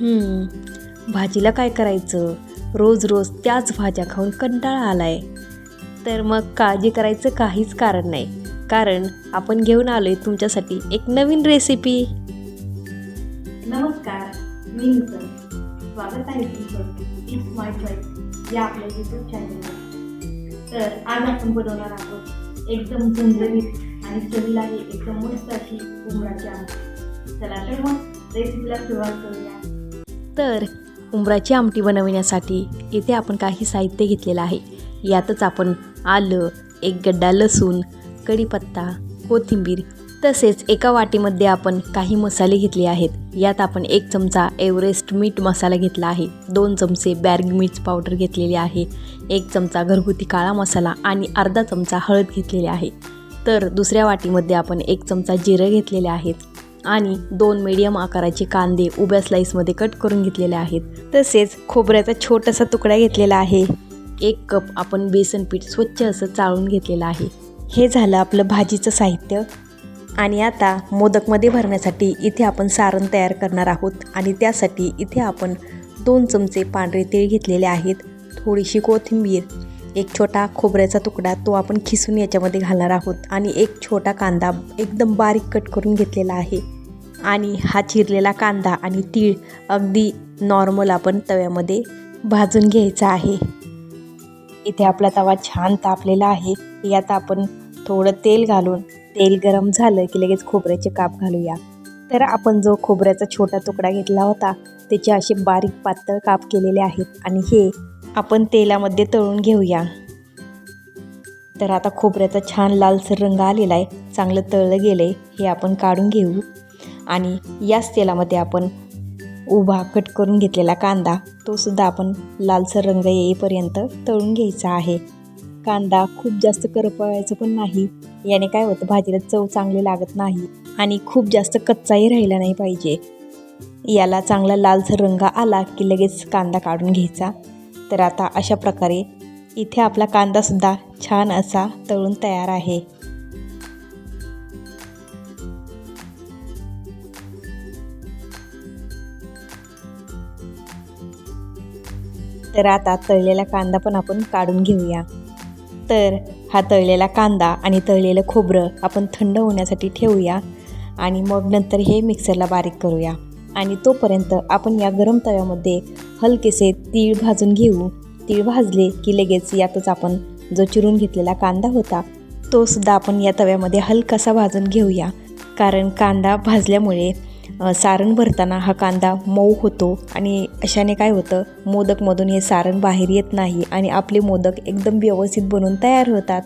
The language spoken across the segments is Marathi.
भाजीला काय करायचं? रोज रोज त्याच भाज्या खाऊन कंटाळा आलाय. तर मग काळजी करायचं काहीच कारण नाही. कारण आपण घेऊन आलोय तुमच्यासाठी एक नवीन रेसिपी नमस्कार मी स्वागत आहे तुमचं माय चॉईस या आपल्या यूट्यूब चॅनलवर तर आज आपण बनवणार आहोत एकदम झणझणीत आणि चवीला एकदम मस्त अशी उमराची आमटी. चला तर मग रेसिपीला सुरुवात करूया. तर उंबराची आमटी बनवण्यासाठी इथे आपण काही साहित्य घेतलेलं आहे. यातच आपण आलं एक गड्डा लसूण कढीपत्ता कोथिंबीर तसेच एका वाटीमध्ये आपण काही मसाले घेतले आहेत. यात आपण एक चमचा एव्हरेस्ट मीठ मसाला घेतला आहे. दोन चमचे बॅर्ग मिर्च पावडर घेतलेली आहे. एक चमचा घरगुती काळा मसाला आणि अर्धा चमचा हळद घेतलेली आहे. तर दुसऱ्या वाटीमध्ये आपण एक चमचा जिरं घेतलेले आहेत. आणि दोन मीडियम आकाराचे कांदे उभ्या स्लाईसमध्ये कट करून घेतलेले आहेत. तसेच खोबऱ्याचा छोटासा तुकडा घेतलेला आहे. एक कप आपण बेसन पीठ स्वच्छ असं चाळून घेतलेलं आहे. हे झालं आपलं भाजीचं साहित्य. आणि आता मोदकमध्ये भरण्यासाठी इथे आपण सारण तयार करणार आहोत. आणि त्यासाठी इथे आपण दोन चमचे पांढरे तीळ घेतलेले आहेत. थोडीशी कोथिंबीर एक छोटा खोबऱ्याचा तुकडा तो आपण खिसून याच्यामध्ये घालणार आहोत. आणि एक छोटा कांदा एकदम बारीक कट करून घेतलेला आहे. आणि हा चिरलेला कांदा आणि तीळ अगदी नॉर्मल आपण तव्यामध्ये भाजून घ्यायचा आहे. इथे आपला तवा छान तापलेला आहे. यात आपण थोडं तेल घालून तेल गरम झालं की लगेच खोबऱ्याचे काप घालूया. तर आपण जो खोबऱ्याचा छोटा तुकडा घेतला होता त्याचे असे बारीक पातळ काप केलेले आहेत. आणि हे आपण तेलामध्ये तळून घेऊया. तर आता खोबऱ्याचा छान लालसर रंग आलेला आहे. चांगलं तळलं गेलं आहे हे आपण काढून घेऊ. आणि याच तेलामध्ये आपण उभा कट करून घेतलेला कांदा तोसुद्धा आपण लालसर रंग येईपर्यंत तळून घ्यायचा आहे. कांदा खूप जास्त करपवायचं पण नाही. याने काय होतं? भाजीला चव चांगली लागत नाही आणि खूप जास्त कच्चाही राहिला नाही पाहिजे. याला चांगला लालसर रंग आला की लगेच कांदा काढून घ्यायचा. तर आता अशा प्रकारे इथे आपला कांदासुद्धा छान असा तळून तयार आहे. तर आता तळलेला कांदा पण आपण काढून घेऊया. तर हा तळलेला कांदा आणि तळलेलं खोबरं आपण थंड होण्यासाठी ठेवूया आणि मग नंतर हे मिक्सरला बारीक करूया. आणि तोपर्यंत आपण या गरम तव्यामध्ये हलकेसे तीळ भाजून घेऊ. तीळ भाजले की लगेच यातच आपण जो चिरून घेतलेला कांदा होता तो सुद्धा आपण या तव्यामध्ये हलकासा भाजून घेऊया. कारण कांदा भाजल्यामुळे सारण भरताना हा कांदा मऊ होतो आणि अशाने काय होतं मोदकमधून हे सारण बाहेर येत नाही आणि आपले मोदक एकदम व्यवस्थित बनून तयार होतात.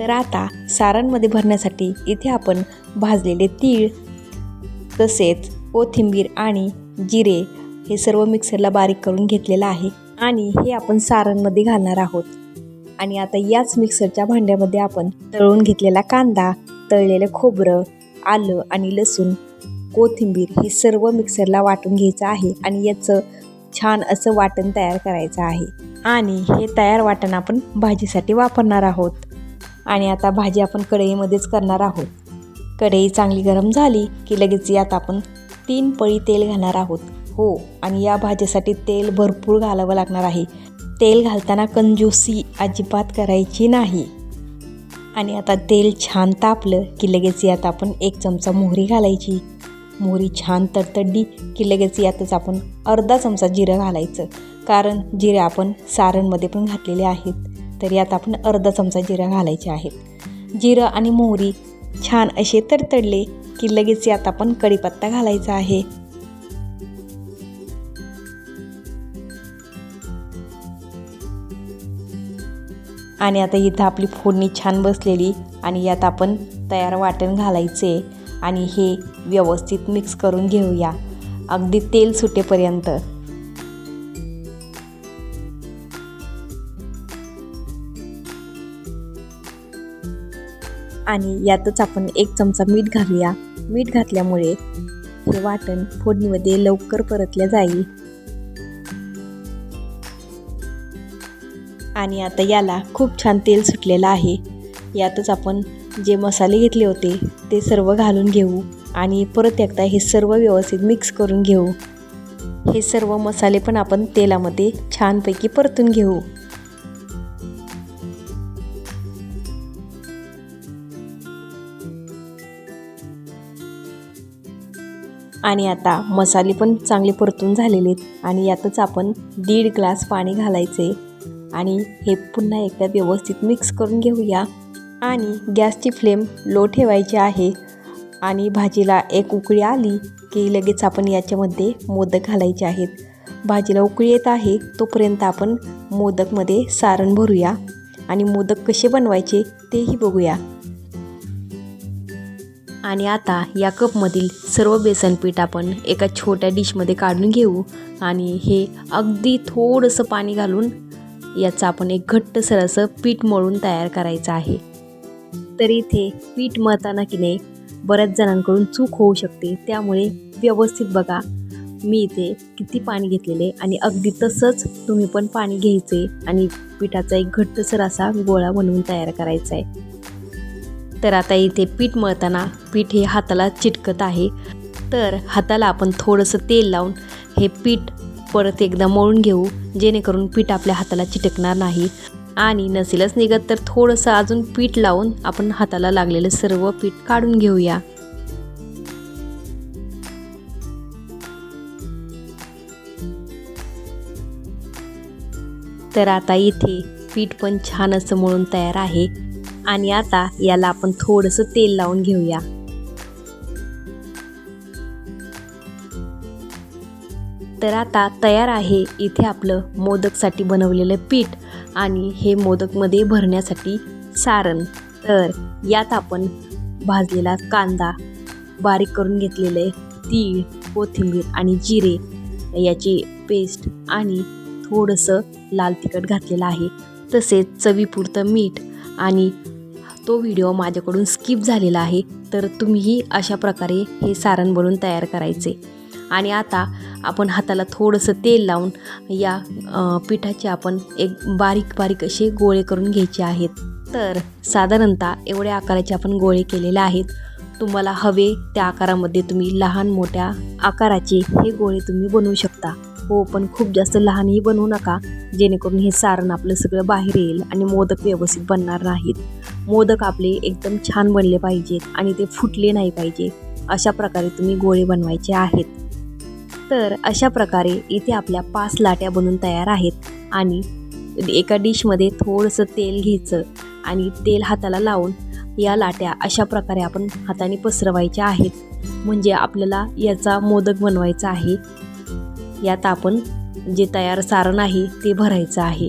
तर आता सारणमध्ये भरण्यासाठी इथे आपण भाजलेले तीळ तसेच कोथिंबीर आणि जिरे हे सर्व मिक्सरला बारीक करून घेतलेलं आहे आणि हे आपण सारणमध्ये घालणार आहोत. आणि आता याच मिक्सरच्या भांड्यामध्ये आपण तळून घेतलेला कांदा तळलेलं खोबरं आलं आणि लसूण कोथिंबीर हे सर्व मिक्सरला वाटून घ्यायचं आहे आणि याचं छान असं वाटण तयार करायचं आहे. आणि हे तयार वाटण आपण भाजीसाठी वापरणार आहोत. आणि आता भाजी आपण कढईमध्येच करणार आहोत. कढई चांगली गरम झाली की लगेच यात आपण तीन पळी तेल घालणार आहोत. हो आणि या भाजीसाठी तेल भरपूर घालावं लागणार आहे. तेल घालताना कंजूसी अजिबात करायची नाही. आणि आता तेल छान तापलं की लगेच यात आपण एक चमचा मोहरी घालायची. मोहरी छान तडतडली की लगेच यातच आपण अर्धा चमचा जिरं घालायचं. कारण जिरे आपण सारणमध्ये पण घातलेले आहेत. तर यात आपण अर्धा चमचा जिरं घालायचे आहेत. जिरं आणि मोहरी छान असे तडतडले की लगेच यात आपण कढीपत्ता घालायचा आहे. आणि आता इथं आपली फोडणी छान बसलेली आणि यात आपण तयार वाटण घालायचे आणि हे व्यवस्थित मिक्स करून घेऊया. अगदी तेल सुटेपर्यंत. आणि यातच आपण एक चमचा मीठ घालूया. मीठ घातल्यामुळे हे वाटण फोडणीमध्ये लवकर परतल्या जाईल. आणि आता याला खूप छान तेल सुटलेलं आहे. यातच आपण जे मसाले घेतले होते ते सर्व घालून घेऊ आणि परत एकदा हे सर्व व्यवस्थित मिक्स करून घेऊ. हे सर्व मसाले पण आपण तेलामध्ये छानपैकी परतून घेऊ. आणि आता मसाले पण चांगले परतून झालेले आहेत आणि यातच आपण दीड ग्लास पाणी घालायचे आणि हे पुन्हा एकदा व्यवस्थित मिक्स करून घेऊया. आणि गॅसची फ्लेम लो ठेवायची आहे आणि भाजीला एक उकळी आली की लगेच आपण याच्यामध्ये मोदक घालायचे आहेत. भाजीला उकळी येत आहे तोपर्यंत आपण मोदकमध्ये सारण भरूया आणि मोदक कसे बनवायचे तेही बघूया. आणि आता या कपमधील सर्व बेसन पीठ आपण एका छोट्या डिशमध्ये काढून घेऊ आणि हे अगदी थोडंसं पाणी घालून याचं आपण एक घट्टसर असं पीठ मळून तयार करायचं आहे. तर इथे पीठ मळताना की नाही बऱ्याच जणांकडून चूक होऊ शकते. त्यामुळे व्यवस्थित बघा मी इथे किती पाणी घेतलेले आणि अगदी तसंच तुम्ही पण पाणी घ्यायचे आणि पिठाचा एक घट्टसर असा गोळा बनवून तयार करायचा आहे. तर आता इथे पीठ मळताना पीठ हे हाताला चिटकत आहे. तर हाताला आपण थोडंसं तेल लावून हे पीठ परत एकदा मळून घेऊ जेणेकरून पीठ आपल्या हाताला चिटकणार नाही. आणि नसेलच निघत तर थोडंसं अजून पीठ लावून आपण हाताला लागलेलं सर्व पीठ काढून घेऊया. तर आता इथे पीठ पण छान असं मळून तयार आहे. आणि आता याला आपण थोडंसं तेल लावून घेऊया. तर आता तयार आहे इथे आपलं मोदकसाठी बनवलेलं पीठ आणि हे मोदकमध्ये भरण्यासाठी सारण. तर यात आपण भाजलेला कांदा बारीक करून घेतलेले तीळ कोथिंबीर आणि जिरे याची पेस्ट आणि थोडंसं लाल तिखट घातलेलं आहे. तसेच चवीपुरतं मीठ आणि तो व्हिडिओ माझ्याकडून स्किप झालेला आहे तर तुम्हीही अशा प्रकारे हे सारण बनवून तयार करायचे. आणि आता आपण हाताला थोडंसं तेल लावून या पिठाचे आपण एक बारीक बारीक असे गोळे करून घ्यायचे आहेत. तर साधारणतः एवढ्या आकाराचे आपण गोळे केलेले आहेत. तुम्हाला हवे त्या आकारामध्ये तुम्ही लहान मोठ्या आकाराचे हे गोळे तुम्ही बनवू शकता. हो पण खूप जास्त लहानही बनवू नका. जेणेकरून हे सारण आपलं सगळं बाहेर येईल आणि मोदक व्यवस्थित बनणार नाहीत. मोदक आपले एकदम छान बनले पाहिजेत आणि ते फुटले नाही पाहिजे. अशा प्रकारे तुम्ही गोळे बनवायचे आहेत. तर अशा प्रकारे इथे आपल्या पाच लाट्या बनून तयार आहेत आणि एका डिशमध्ये थोडंसं तेल घ्यायचं आणि तेल हाताला लावून या लाट्या अशा प्रकारे आपण हाताने पसरवायच्या आहेत. म्हणजे आपल्याला याचा मोदक बनवायचा आहे. यात आपण जे तयार सारण आहे ते भरायचं आहे.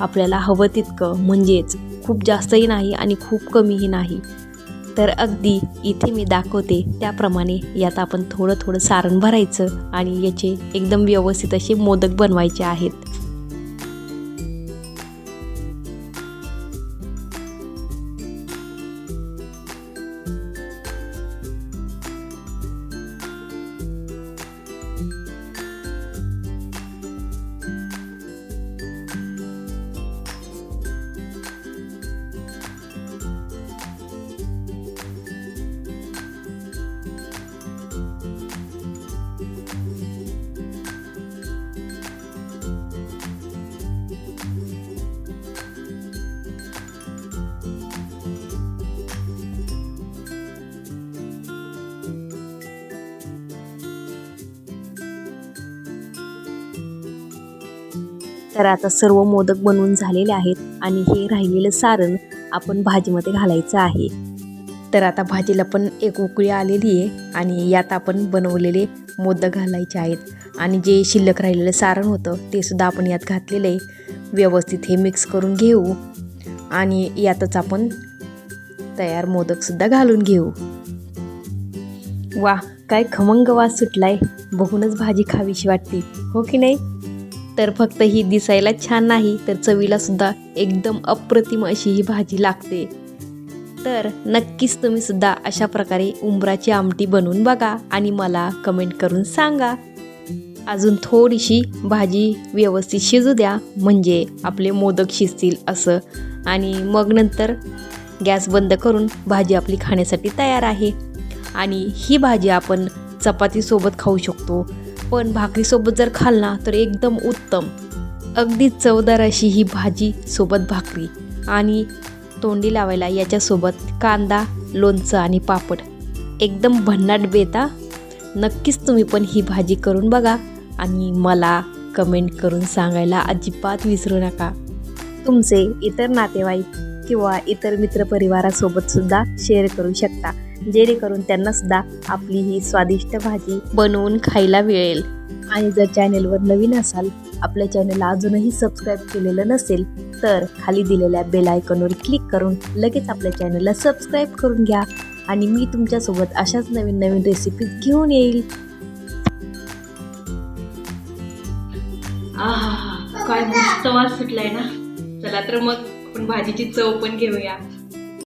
आपल्याला हवं तितकं म्हणजेच खूप जास्तही नाही आणि खूप कमीही नाही. तर अगदी इथे मी दाखवते त्याप्रमाणे यात आपण थोडं थोडं सारण भरायचं आणि याचे एकदम व्यवस्थित असे मोदक बनवायचे आहेत. तर आता सर्व मोदक बनवून झालेले आहेत आणि हे राहिलेलं सारण आपण भाजीमध्ये घालायचं आहे. तर आता भाजीला पण एक उकळी आलेली आहे आणि यात आपण बनवलेले मोदक घालायचे आहेत. आणि जे शिल्लक राहिलेलं सारण होतं ते सुद्धा आपण यात घातलेलं आहे. व्यवस्थित हे मिक्स करून घेऊ. आणि यातच आपण तयार मोदकसुद्धा घालून घेऊ. वा काय खमंग वास सुटलाय. बघूनच भाजी खावीशी वाटते. हो की नाही? तर फक्त ही दिसायला छान नाही तर चवीला सुद्धा एकदम अप्रतिम अशी ही भाजी लागते. तर नक्कीच तुम्ही सुद्धा अशा प्रकारे उंबराची आमटी बनवून बघा आणि मला कमेंट करून सांगा. अजून थोडीशी भाजी व्यवस्थित शिजू द्या म्हणजे आपले मोदक शिजतील असं. आणि मग नंतर गॅस बंद करून भाजी आपली खाण्यासाठी तयार आहे. आणि ही भाजी आपण चपातीसोबत खाऊ शकतो. पण भाकरीसोबत जर खाल ना तर एकदम उत्तम. अगदी चवदार अशी ही भाजी सोबत भाकरी आणि तोंडी लावायला याच्यासोबत कांदा लोणचं आणि पापड. एकदम भन्नाट बेता नक्कीच तुम्ही पण ही भाजी करून बघा आणि मला कमेंट करून सांगायला अजिबात विसरू नका. तुमचे इतर नातेवाईक किंवा इतर मित्रपरिवारासोबत सुद्धा शेअर करू शकता. जेणेकरून त्यांना सुद्धा आपली ही स्वादिष्ट भाजी बनवून खायला मिळेल. आणि जर चॅनेलवर नवीन असाल आपल्या चॅनलला अजूनही सबस्क्राईब केलेलं नसेल तर खाली दिलेल्या बेल आयकॉनवर क्लिक करून लगेच आपल्या चॅनलला सबस्क्राईब करून घ्या आणि मी तुमच्यासोबत अशाच नवीन नवीन रेसिपीज घेऊन येईल. आहा काय मस्त वास सुटलाय ना. चला तर मग आपण भाजीची चव पण घेऊया.